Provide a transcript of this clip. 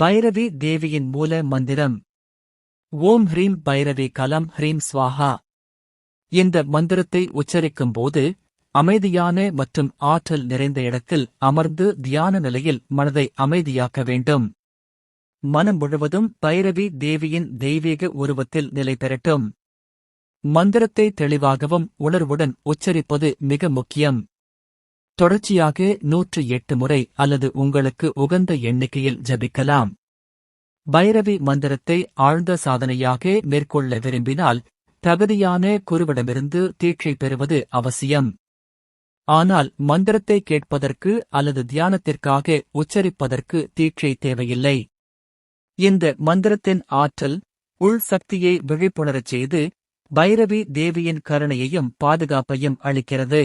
பைரவி தேவியின் மூல மந்திரம். ஓம் ஹ்ரீம் பைரவி கலம் ஹ்ரீம் ஸ்வாஹா. இந்த மந்திரத்தை உச்சரிக்கும் போது அமைதியான மற்றும் ஆற்றல் நிறைந்த இடத்தில் அமர்ந்து தியான நிலையில் மனதை அமைதியாக்க வேண்டும். மனம் முழுவதும் பைரவி தேவியின் தெய்வீக உருவத்தில் நிலை பெறட்டும். மந்திரத்தை தெளிவாகவும் உணர்வுடன் உச்சரிப்பது மிக முக்கியம். தொடர்ச்சியாக நூற்று எட்டு முறை அல்லது உங்களுக்கு உகந்த எண்ணிக்கையில் ஜபிக்கலாம். பைரவி மந்திரத்தை ஆழ்ந்த சாதனையாக மேற்கொள்ள விரும்பினால் தகுதியான குருவிடமிருந்து தீட்சை பெறுவது அவசியம். ஆனால் மந்திரத்தை கேட்பதற்கு அல்லது தியானத்திற்காக உச்சரிப்பதற்கு தீட்சை தேவையில்லை. இந்த மந்திரத்தின் ஆற்றல் உள் சக்தியை விழிப்புணரச் செய்து பைரவி தேவியின் கருணையையும் பாதுகாப்பையும் அளிக்கிறது.